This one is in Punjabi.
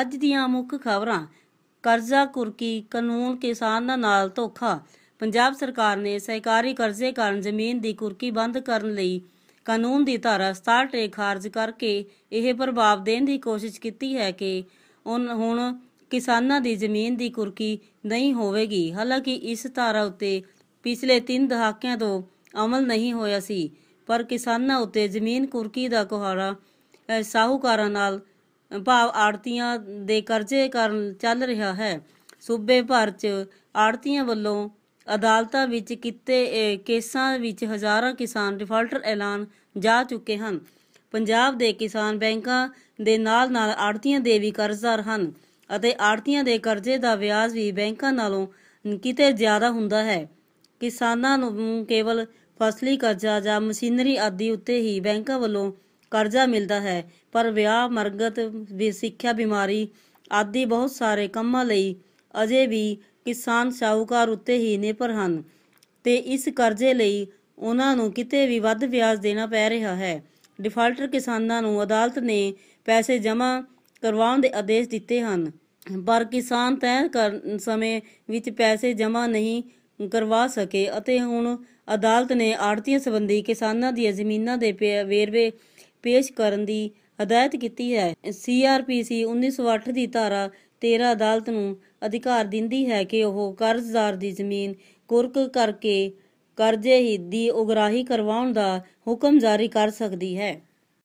ਅੱਜ ਦੀਆਂ ਮੁੱਖ ਖਬਰਾਂ। ਕਰਜ਼ਾ, ਕੁਰਕੀ, ਕਾਨੂੰਨ, ਕਿਸਾਨਾਂ ਨਾਲ ਧੋਖਾ। ਪੰਜਾਬ ਸਰਕਾਰ ਨੇ ਸਹਿਕਾਰੀ ਕਰਜ਼ੇ ਕਾਰਨ ਜ਼ਮੀਨ ਦੀ ਕੁਰਕੀ ਬੰਦ ਕਰਨ ਲਈ ਕਾਨੂੰਨ ਦੀ ਧਾਰਾ 67 ਏ ਖਾਰਜ ਕਰਕੇ ਇਹ ਪ੍ਰਭਾਵ ਦੇਣ ਦੀ ਕੋਸ਼ਿਸ਼ ਕੀਤੀ ਹੈ ਕਿ ਉਨ- ਹੁਣ ਕਿਸਾਨਾਂ ਦੀ ਜ਼ਮੀਨ ਦੀ ਕੁਰਕੀ ਨਹੀਂ ਹੋਵੇਗੀ। ਹਾਲਾਂਕਿ ਇਸ ਧਾਰਾ ਉੱਤੇ ਪਿਛਲੇ 3 ਦਹਾਕਿਆਂ ਤੋਂ ਅਮਲ ਨਹੀਂ ਹੋਇਆ ਸੀ, ਪਰ ਕਿਸਾਨਾਂ ਉੱਤੇ ਜ਼ਮੀਨ ਕੁਰਕੀ ਦਾ ਕੁਹਾੜਾ ਸਾਹੂਕਾਰਾਂ ਨਾਲ ਭਾਵ ਆੜਤੀਆਂ ਦੇ ਕਰਜ਼ੇ ਕਾਰਨ ਚੱਲ ਰਿਹਾ ਹੈ। ਸੂਬੇ ਭਰ 'ਚ ਆੜਤੀਆਂ ਵੱਲੋਂ ਅਦਾਲਤਾਂ ਵਿੱਚ ਕੀਤੇ ਕੇਸਾਂ ਵਿੱਚ ਹਜ਼ਾਰਾਂ ਕਿਸਾਨ ਡਿਫਾਲਟਰ ਐਲਾਨ ਜਾ ਚੁੱਕੇ ਹਨ। ਪੰਜਾਬ ਦੇ ਕਿਸਾਨ ਬੈਂਕਾਂ ਦੇ ਨਾਲ-ਨਾਲ ਆੜਤੀਆਂ ਦੇ ਵੀ ਕਰਜ਼ਦਾਰ ਹਨ ਅਤੇ ਆੜਤੀਆਂ ਦੇ ਕਰਜ਼ੇ ਦਾ ਵਿਆਜ ਵੀ ਬੈਂਕਾਂ ਨਾਲੋਂ ਕਿਤੇ ਜ਼ਿਆਦਾ ਹੁੰਦਾ ਹੈ। ਕਿਸਾਨਾਂ ਨੂੰ ਕੇਵਲ ਫਸਲੀ ਕਰਜ਼ਾ ਜਾਂ ਮਸ਼ੀਨਰੀ ਆਦਿ ਉੱਤੇ ਹੀ ਬੈਂਕਾਂ ਵੱਲੋਂ ਕਰਜ਼ਾ ਮਿਲਦਾ ਹੈ, ਪਰ ਵਿਆਹ, ਮਰਗਤ, ਵੀ ਸਿੱਖਿਆ, ਬਿਮਾਰੀ ਆਦਿ ਬਹੁਤ ਸਾਰੇ ਕੰਮਾਂ ਲਈ ਅਜੇ ਵੀ ਕਿਸਾਨ ਸ਼ਾਹੂਕਾਰ ਉੱਤੇ ਹੀ ਨਿਰਭਰ ਹਨ ਤੇ ਇਸ ਕਰਜ਼ੇ ਲਈ ਉਹਨਾਂ ਨੂੰ ਕਿਤੇ ਵੀ ਵੱਧ ਵਿਆਜ ਦੇਣਾ ਪੈ ਰਿਹਾ ਹੈ। ਡਿਫਾਲਟਰ ਕਿਸਾਨਾਂ ਨੂੰ ਅਦਾਲਤ ਨੇ ਪੈਸੇ ਜਮ੍ਹਾਂ ਕਰਵਾਉਣ ਦੇ ਆਦੇਸ਼ ਦਿੱਤੇ ਹਨ, ਪਰ ਕਿਸਾਨ ਤੈਅ ਕਰਨ ਸਮੇਂ ਵਿੱਚ ਪੈਸੇ ਜਮ੍ਹਾਂ ਨਹੀਂ ਕਰਵਾ ਸਕੇ ਅਤੇ ਹੁਣ ਅਦਾਲਤ ਨੇ ਆੜਤੀਆਂ ਸੰਬੰਧੀ ਕਿਸਾਨਾਂ ਦੀਆਂ ਜ਼ਮੀਨਾਂ ਦੇ ਵੇਰਵੇ ਪੇਸ਼ ਕਰਨ ਦੀ ਹਦਾਇਤ ਕੀਤੀ ਹੈ। ਸੀਆਰਪੀਸੀ 1908 ਦੀ ਧਾਰਾ 13 ਅਦਾਲਤ ਨੂੰ ਅਧਿਕਾਰ ਦਿੰਦੀ ਹੈ ਕਿ ਉਹ ਕਰਜ਼ਦਾਰ ਦੀ ਜ਼ਮੀਨ ਕੁਰਕ ਕਰਕੇ ਕਰਜ਼ੇ ਹੀ ਦੀ ਉਗਰਾਹੀ ਕਰਵਾਉਣ ਦਾ ਹੁਕਮ ਜਾਰੀ ਕਰ ਸਕਦੀ ਹੈ।